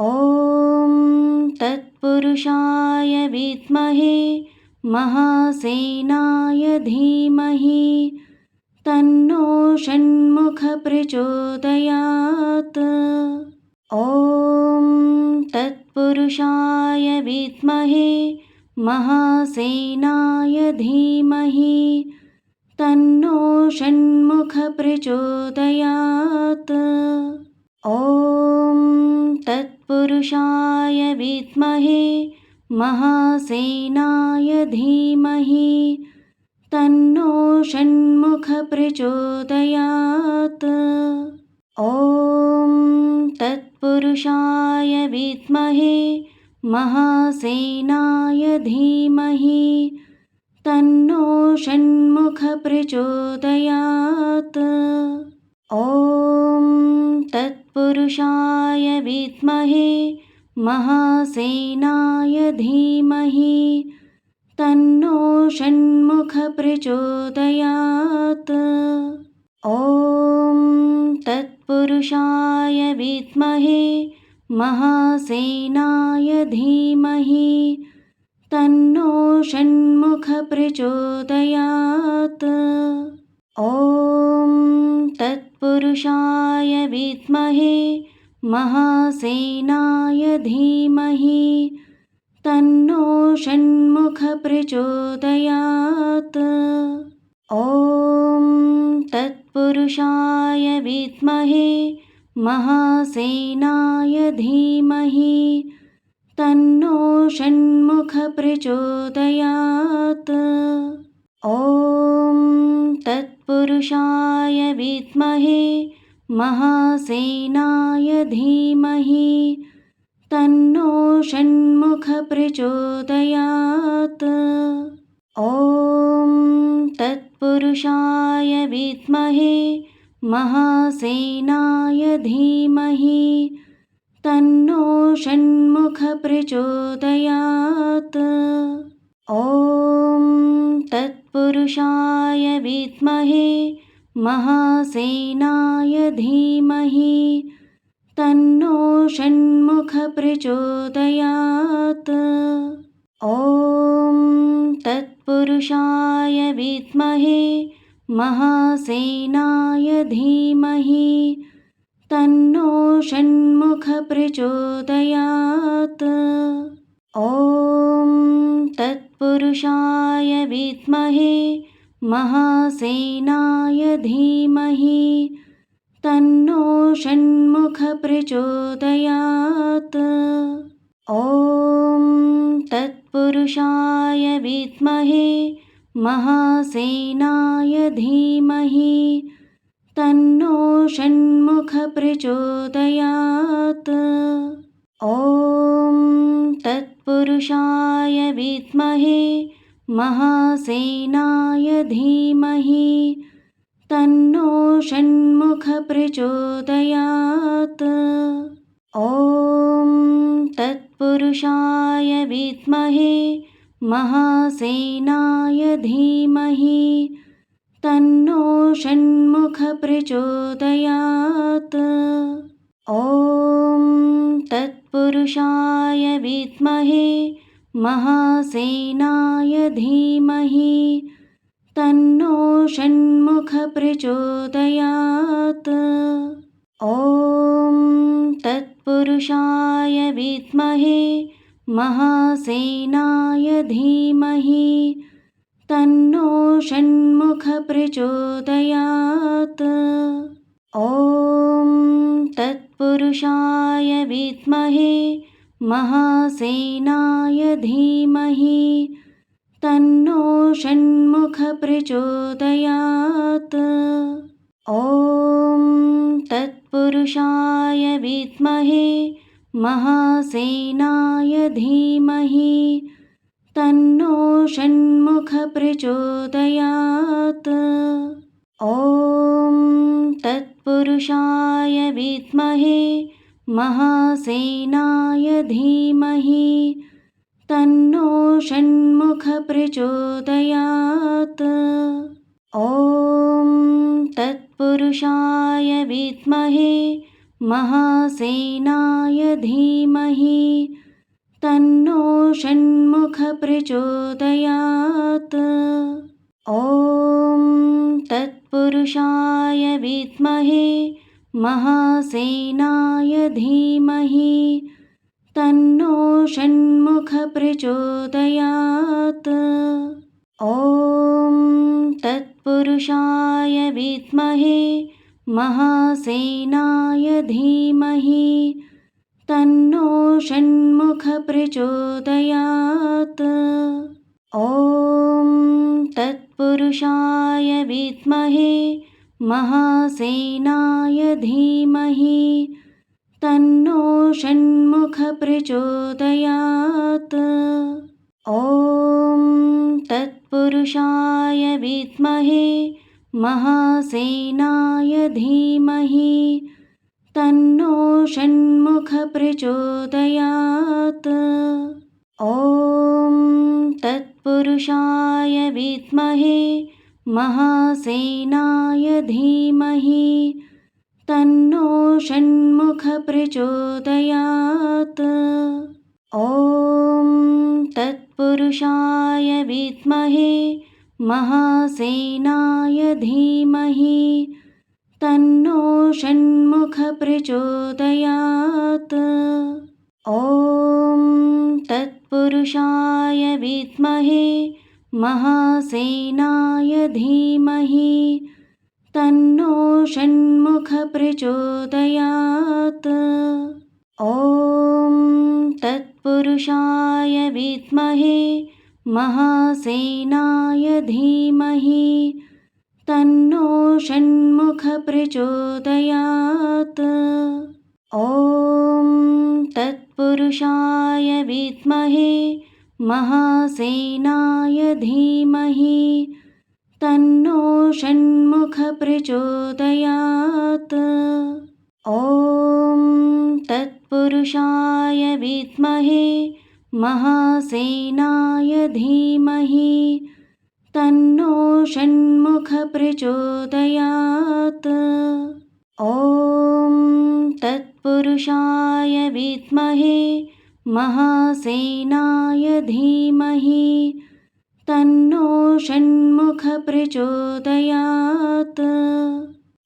ॐ तत्पुरुषाय विद्महे महासेनाय धीमहि तन्नो षण्मुखप्रचोदयात्। ॐ तत्पुरुषाय विद्महे महासेनाय धीमहि तन्नो षण्मुखप्रचोदयात्। ॐ तत्पुरुषाय विद्महे महासेनाय धीमहि तन्नो षण्मुखप्रचोदयात्। ॐ तत्पुरुषाय विद्महे महासेनाय धीमहि तन्नो षण्मुखप्रचोदयात्। ॐ तत्पुरुषाय विद्महे महासेनाय धीमहि तन्नो षण्मुखप्रचोदयात्। ॐ तत्पुरुषाय विद्महे महासेनाय धीमहि तन्नो षण्मुखप्रचोदयात्। ॐ तत्पुरुषाय विद्महे महासेनाय धीमहि तन्नो षण्मुखप्रचोदयात्। ॐ तत्पुरुषाय विद्महे महासेनाय धीमहि तन्नो षण्मुखप्रचोदयात्। ॐ तत्पुरुषाय विद्महे महासेनाय धीमहि तन्नो षण्मुखप्रचोदयात्। ॐ तत्पुरुषाय विद्महे महासेनाय धीमहि तन्नो षण्मुखप्रचोदयात्। ॐ तत्पुरुषाय विद्महे महासेनाय धीमहि तन्नो षण्मुखप्रचोदयात्। ॐ तत्पुरुषाय विद्महे महासेनाय धीमहि तन्नो षण्मुखप्रचोदयात्। ॐ तत्पुरुषाय विद्महे महासेनाय धीमहि तन्नो षण्मुखप्रचोदयात्। ॐ तत्पुरुषाय विद्महे महासेनाय धीमहि तन्नो षण्मुखप्रचोदयात्। ॐ तत्पुरुषाय विद्महे महासेनाय धीमहि तन्नो षण्मुखप्रचोदयात्। ॐ तत्पुरुषाय विद्महे महासेनाय धीमहि तन्नो षण्मुखप्रचोदयात्। ॐ तत्पुरुषाय विद्महे महासेनाय धीमहि तन्नो षण्मुखप्रचोदयात्। ॐ तत्पुरुषाय विद्महे महासेनाय धीमहि तन्नो षण्मुखप्रचोदयात्। ॐ तत्पुरुषाय विद्महे महासेनाय धीमहि तन्नो षण्मुखप्रचोदयात्। ॐ तत्पुरुषाय विद्महे महासेनाय धीमहि तन्नो षण्मुखप्रचोदयात्। ॐ तत्पुरुषाय विद्महे महासेनाय धीमहि तन्नो षण्मुखप्रचोदयात्। ॐ तत्पुरुषाय विद्महे महासेनाय धीमहि तन्नो षण्मुखप्रचोदयात्। ॐ तत्पुरुषाय विद्महे महासेनाय धीमहि तन्नो षण्मुखप्रचोदयात्। ॐ तत्पुरुषाय विद्महे महासेनाय धीमहि तन्नो षण्मुखप्रचोदयात्। ॐ तत्पुरुषाय विद्महे महासेनाय धीमहि तन्नो षण्मुखप्रचोदयात्। ॐ तत्पुरुषाय विद्महे महासेनाय धीमहि तन्नो षण्मुखप्रचोदयात्। ॐ तत्पुरुषाय विद्महे महासेनाय धीमहि तन्नो षण्मुखप्रचोदयात्। ॐ तत्पुरुषाय विद्महे महासेनाय धीमहि तन्नो षण्मुखप्रचोदयात्। ॐ तत्पुरुषाय विद्महे महासेनाय धीमहि तन्नो षण्मुखप्रचोदयात्। ॐ तत्पुरुषाय विद्महे महासेनाय धीमहि तन्नो षण्मुखप्रचोदयात्। ॐ तत्पुरुषाय विद्महे महासेनाय धीमहि तन्नो षण्मुखप्रचोदयात्। ॐ तत्पुरुषाय विद्महे महासेनाय धीमहि तन्नो षण्मुखप्रचोदयात्। ॐ तत्पुरुषाय विद्महे महासेनाय धीमहि तन्नो षण्मुखप्रचोदयात्।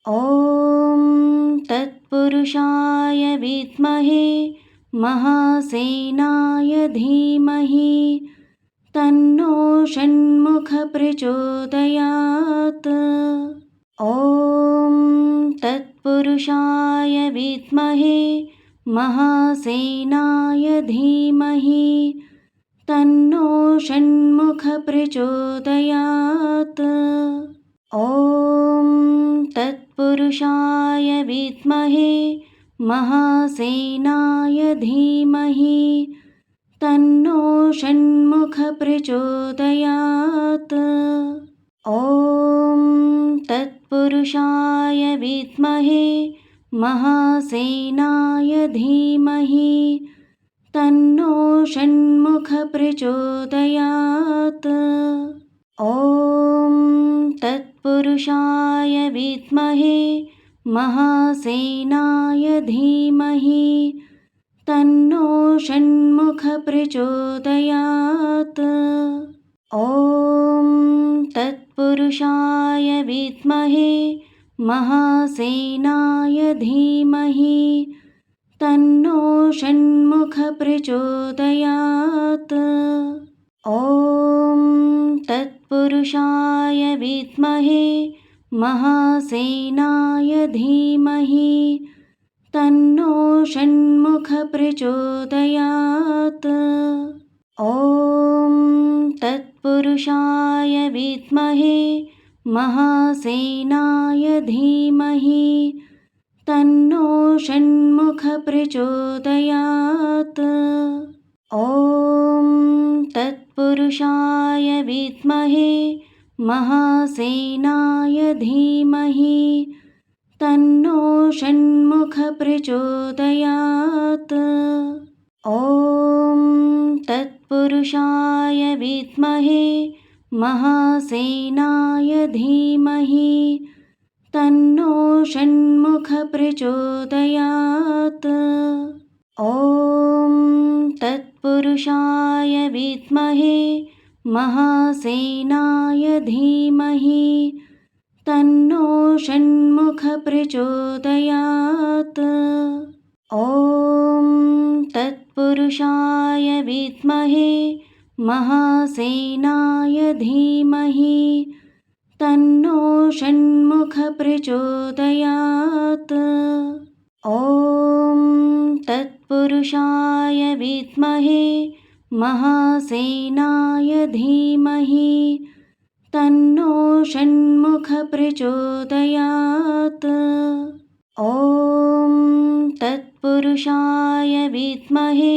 ॐ तत्पुरुषाय विद्महे महासेनाय धीमहि तन्नो षण्मुखप्रचोदयात्। ॐ तत्पुरुषाय विद्महे महासेनाय धीमहि तन्नो षण्मुखप्रचोदयात्। ॐ तत्पुरुषाय विद्महे महासेनाय धीमहि तन्नो षण्मुखप्रचोदयात्। ॐ तत्पुरुषाय विद्महे महासेनाय धीमहि तन्नो षण्मुखप्रचोदयात्। ॐ तत्पुरुषाय विद्महे महासेनाय धीमहि तन्नो षण्मुखप्रचोदयात्। ॐ तत्पुरुषाय विद्महे महासेनाय धीमहि तन्नो षण्मुखप्रचोदयात्। ॐ तत्पुरुषाय विद्महे महासेनाय धीमहि तन्नो षण्मुखप्रचोदयात्। ॐ तत्पुरुषाय विद्महे महासेनाय धीमहि तन्नो षण्मुखप्रचोदयात्। ॐ तत्पुरुषाय विद्महे महासेनाय धीमहि तन्नो षण्मुखप्रचोदयात्। ॐ तत्पुरुषाय विद्महे महासेनाय धीमहि तन्नो षण्मुखप्रचोदयात्। ॐ तत्पुरुषाय विद्महे महासेनाय धीमहि तन्नो षण्मुखप्रचोदयात्। ॐ तत्पुरुषाय विद्महे महासेनाय धीमहि तन्नो षण्मुखप्रचोदयात्। ॐ तत्पुरुषाय विद्महे महासेनाय धीमहि तन्नो षण्मुखप्रचोदयात्। ॐ तत्पुरुषाय विद्महे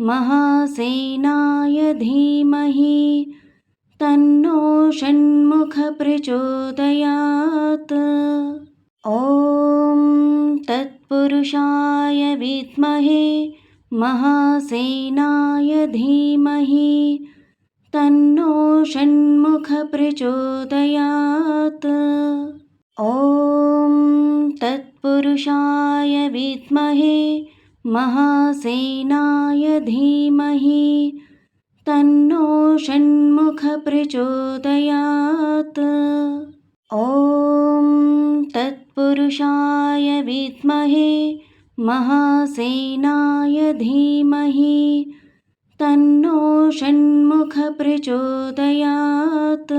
महासेनाय धीमहि तन्नो षण्मुखप्रचोदयात्। ॐ तत्पुरुषाय विद्महे महासेनाय धीमहि तन्नो षण्मुखप्रचोदयात्। ॐ तत्पुरुषाय विद्महे महासेनाय धीमहि तन्नो षण्मुखप्रचोदयात्। ॐ तत्पुरुषाय विद्महे महासेनाय धीमहि तन्नो षण्मुखप्रचोदयात्।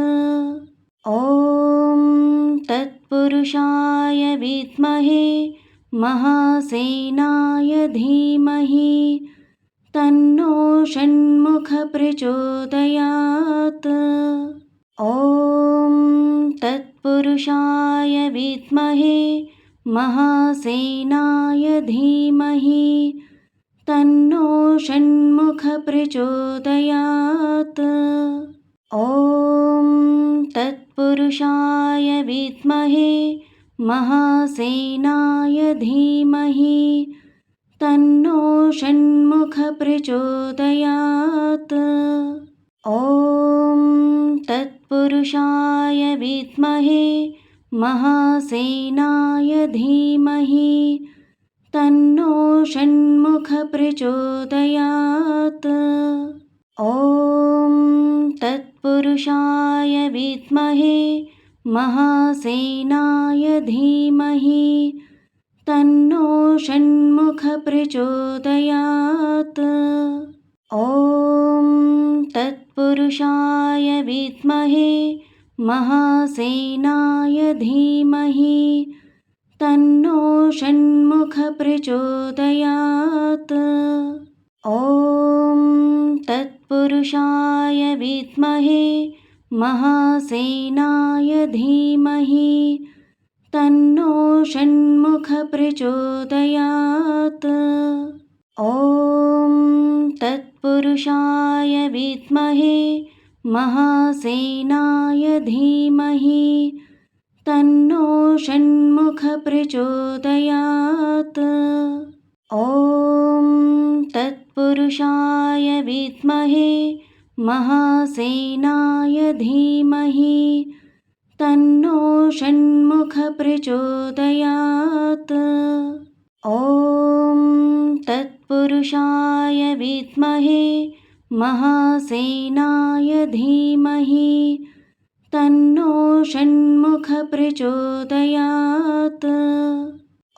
ॐ तत्पुरुषाय विद्महे महासेनाय धीमहि तन्नो षण्मुखप्रचोदयात्। ॐ तत्पुरुषाय विद्महे महासेनाय धीमहि तन्नो षण्मुखप्रचोदयात्। ॐ तत्पुरुषाय विद्महे महासेनाय धीमहि तन्नो षण्मुखप्रचोदयात्। ॐ तत्पुरुषाय विद्महे महासेनाय धीमहि तन्नो षण्मुखप्रचोदयात्। ॐ तत्पुरुषाय विद्महे महासेनाय धीमहि तन्नो षण्मुखप्रचोदयात्। ॐ तत्पुरुषाय विद्महे महासेनाय धीमहि तन्नो षण्मुखप्रचोदयात्। ॐ तत्पुरुषाय विद्महे महासेनाय धीमहि तन्नो षण्मुखप्रचोदयात्। ॐ तत्पुरुषाय विद्महे महासेनाय धीमहि तन्नो षण्मुखप्रचोदयात्। ॐ तत्पुरुषाय विद्महे महासेनाय धीमहि तन्नो षण्मुखप्रचोदयात्। ॐ तत्पुरुषाय विद्महे महासेनाय धीमहि तन्नो षण्मुखप्रचोदयात्।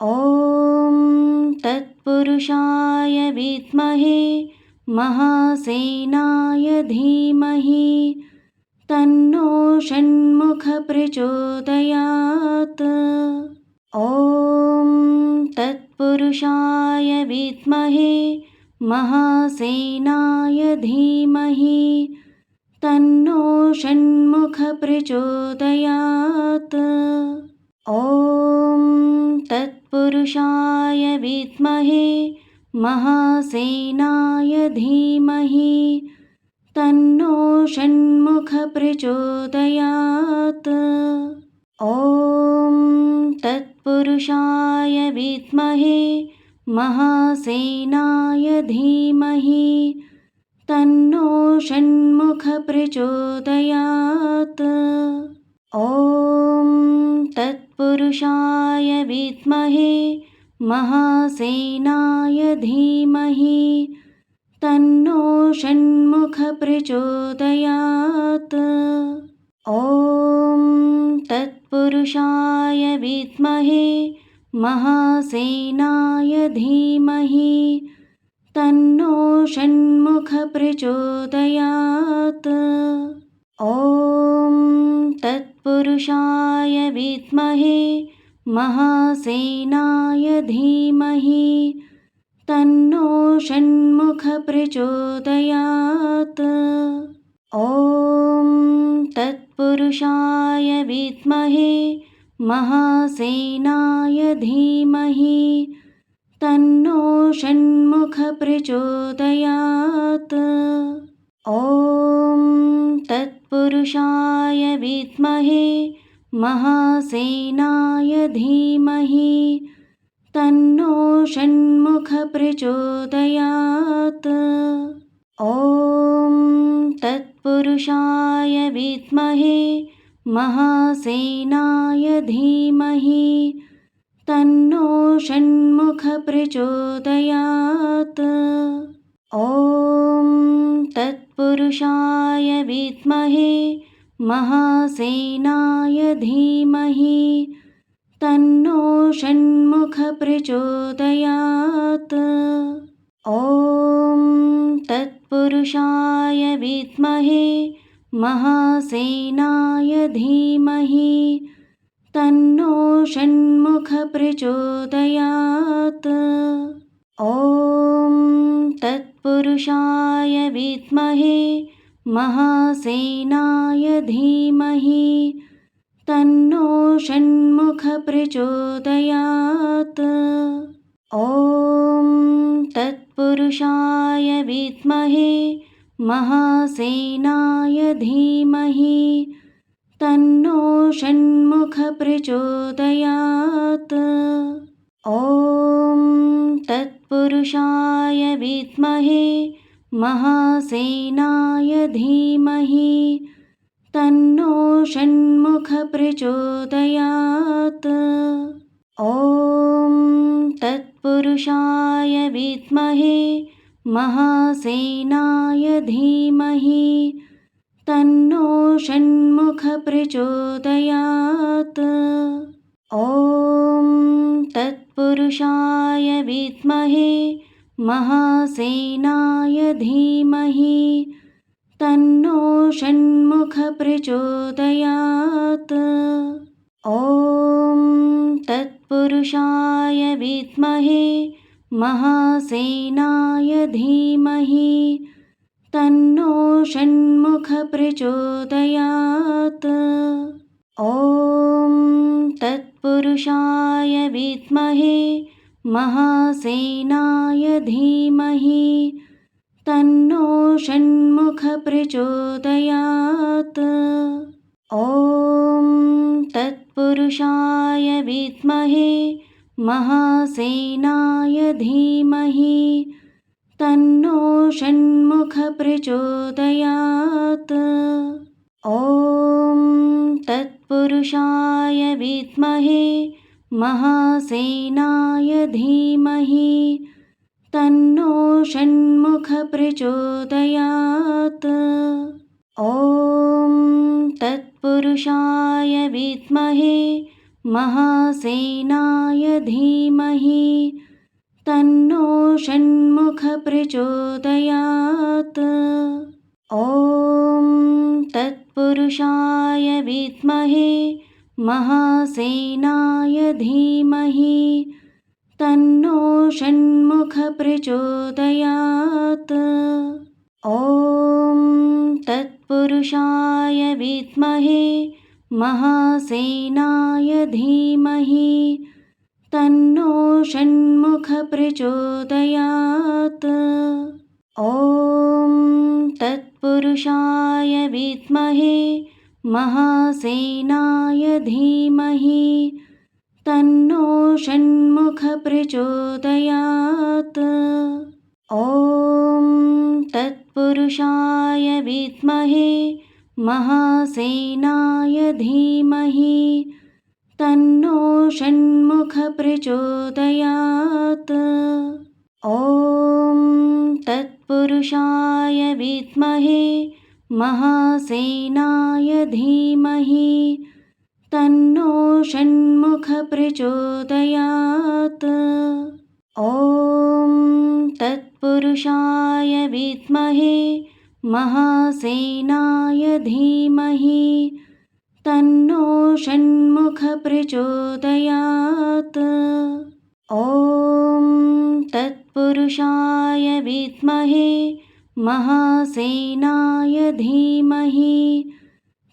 ॐ तत्पुरुषाय विद्महे महासेनाय धीमहि तन्नो षण्मुखप्रचोदयात्। ॐ तत्पुरुषाय विद्महे महासेनाय धीमहि तन्नो षण्मुखप्रचोदयात्। ॐ तत्पुरुषाय विद्महे महासेनाय धीमहि तन्नो षण्मुखप्रचोदयात्। ॐ तत्पुरुषाय विद्महे महासेनाय धीमहि तन्नो षण्मुखप्रचोदयात्। ॐ तत् तत्पुरुषाय विद्महे महासेनाय धीमहि तन्नो षण्मुखप्रचोदयात्। ॐ तत्पुरुषाय विद्महे महासेनाय धीमहि तन्नो षण्मुखप्रचोदयात्। ॐ तत्पुरुषाय विद्महे महासेनाय धीमहि तन्नो षण्मुखप्रचोदयात्। ॐ तत्पुरुषाय विद्महे महासेनाय धीमहि तन्नो षण्मुखप्रचोदयात्। ॐ तत्पुरुषाय विद्महे महासेनाय धीमहि तन्नो षण्मुखप्रचोदयात्। ॐ तत्पुरुषाय विद्महे महासेनाय धीमहि तन्नो षण्मुखप्रचोदयात्। ॐ तत्पुरुषाय विद्महे महासेनाय धीमहि तन्नो षण्मुखप्रचोदयात्। ॐ तत्पुरुषाय विद्महे महासेनाय धीमहि तन्नो षण्मुखप्रचोदयात्। ॐ तत्पुरुषाय विद्महे महासेनाय धीमहि तन्नो षण्मुखप्रचोदयात्। ॐ तत्पुरुषाय विद्महे महासेनाय धीमहि तन्नो षण्मुखप्रचोदयात्। ॐ तत्पुरुषाय विद्महे महासेनाय धीमहि तन्नो षण्मुखप्रचोदयात्। ॐ तत्पुरुषाय विद्महे महासेनाय धीमहि तन्नो षण्मुखप्रचोदयात्। ॐ तत्पुरुषाय विद्महे महासेनाय धीमहि तन्नो षण्मुखप्रचोदयात्। ॐ तत्पुरुषाय विद्महे महासेनाय धीमहि तन्नो षण्मुखप्रचोदयात्। ॐ तत्पुरुषाय विद्महे महासेनाय धीमहि तन्नो षण्मुखप्रचोदयात्। ॐ तत्पुरुषाय विद्महे महासेनाय धीमहि तन्नो षण्मुखप्रचोदयात्। ॐ तत्पुरुषाय विद्महे महासेनाय धीमहि तन्नो षण्मुखप्रचोदयात्। ॐ तत्पुरुषाय विद्महे महासेनाय धीमहि तन्नो षण्मुखप्रचोदयात्। ॐ तत्पुरुषाय विद्महे महासेनाय धीमहि तन्नो षण्मुखप्रचोदयात्। ॐ तत्पुरुषाय विद्महे महासेनाय धीमहि तन्नो षण्मुखप्रचोदयात्। ॐ तत्पुरुषाय विद्महे महासेनाय धीमहि तन्नो षण्मुखप्रचोदयात्। ॐ तत्पुरुषाय विद्महे महासेनाय धीमहि तन्नो षण्मुखप्रचोदयात्। ॐ तत्पुरुषाय विद्महे महासेनाय धीमहि तन्नो षण्मुखप्रचोदयात्। ॐ तत्पुरुषाय विद्महे महासेनाय धीमहि तन्नो षण्मुखप्रचोदयात्। ॐ तत्पुरुषाय विद्महे महासेनाय धीमहि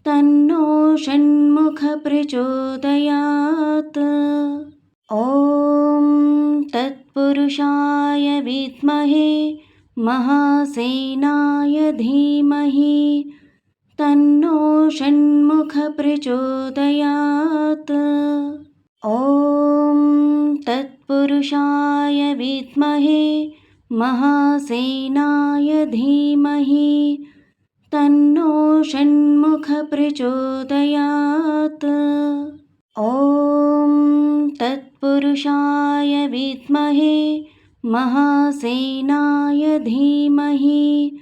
तन्नो षण्मुखप्रचोदयात्। ॐ तत्पुरुषाय विद्महे महासेनाय धीमहि तन्नो षण्मुखप्रचोदयात्। ॐ तत्पुरुषाय विद्महे महासेनाय धीमहि तन्नो षण्मुखप्रचोदयात्। ॐ तत्पुरुषाय विद्महे महासेनाय धीमहि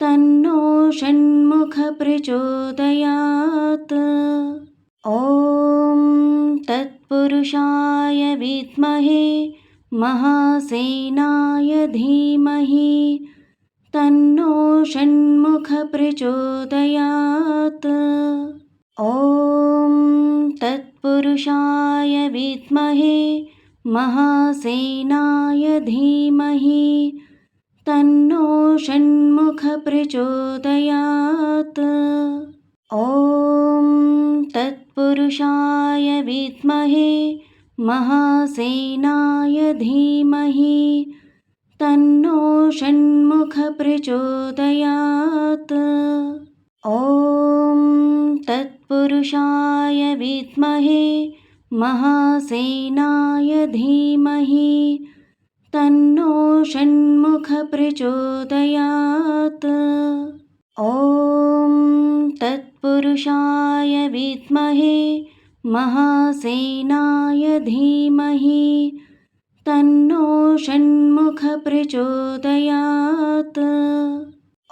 तन्नो षण्मुखप्रचोदयात्। ॐ तत्पुरुषाय विद्महे महासेनाय धीमहि तन्नो षण्मुखप्रचोदयात् ॐ तत्पुरुषाय विद्महे महासेनाय धीमहि तन्नो षण्मुखप्रचोदयात् ॐ तत्पुरुषाय विद्महे महासेनाय धीमहि तन्नो षण्मुखप्रचोदयात्। ॐ तत्पुरुषाय विद्महे महासेनाय धीमहि तन्नो षण्मुखप्रचोदयात्। ॐ तत्पुरुषाय विद्महे महासेनाय धीमहि तन्नो षण्मुखप्रचोदयात्।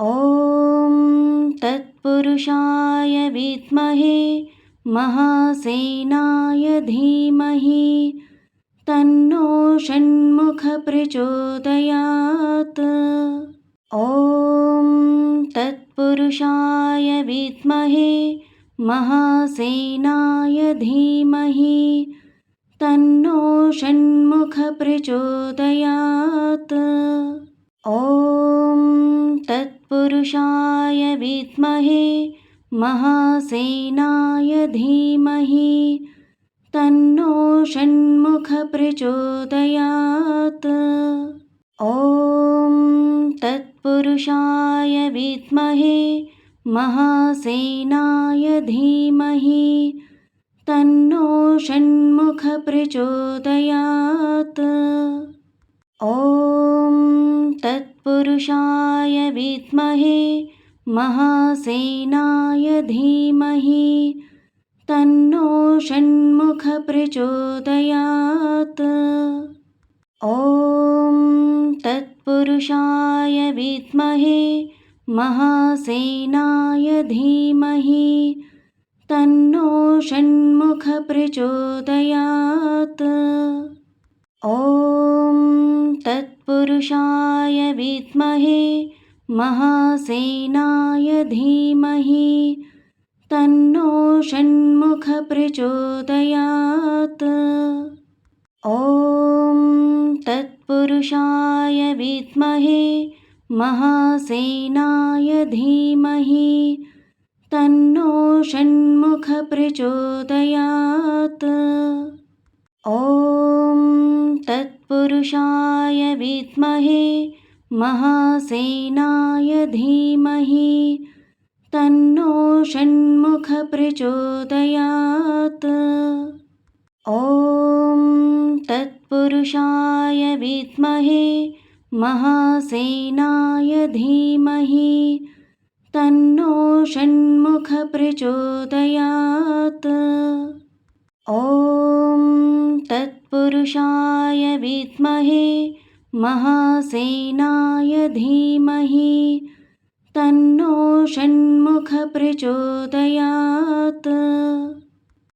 ॐ तत्पुरुषाय विद्महे महासेनाय धीमहि तन्नो षण्मुखप्रचोदयात्। ॐ तत्पुरुषाय विद्महे महासेनाय धीमहि तन्नो षण्मुखप्रचोदयात्। ॐ तत्पुरुषाय विद्महे महासेनाय धीमहि तन्नो षण्मुखप्रचोदयात्। ॐ तत्पुरुषाय विद्महे महासेनाय धीमहि तन्नो षण्मुखप्रचोदयात्। ॐ तत्पुरुषाय विद्महे महासेनाय धीमहि तन्नो षण्मुखप्रचोदयात्। ॐ तत्पुरुषाय विद्महे महासेनाय धीमहि तन्नो षण्मुखप्रचोदयात्। ॐ तत्पुरुषाय विद्महे महासेनाय धीमहि तन्नो षण्मुखप्रचोदयात्। ॐ तत्पुरुषाय विद्महे महासेनाय धीमहि तन्नो षण्मुखप्रचोदयात्। ॐ तत्पुरुषाय विद्महे महासेनाय धीमहि तन्नो षण्मुखप्रचोदयात्। ॐ तत्पुरुषाय विद्महे महासेनाय धीमहि तन्नो षण्मुखप्रचोदयात्। ॐ तत्पुरुषाय विद्महे महासेनाय धीमहि तन्नो षण्मुखप्रचोदयात्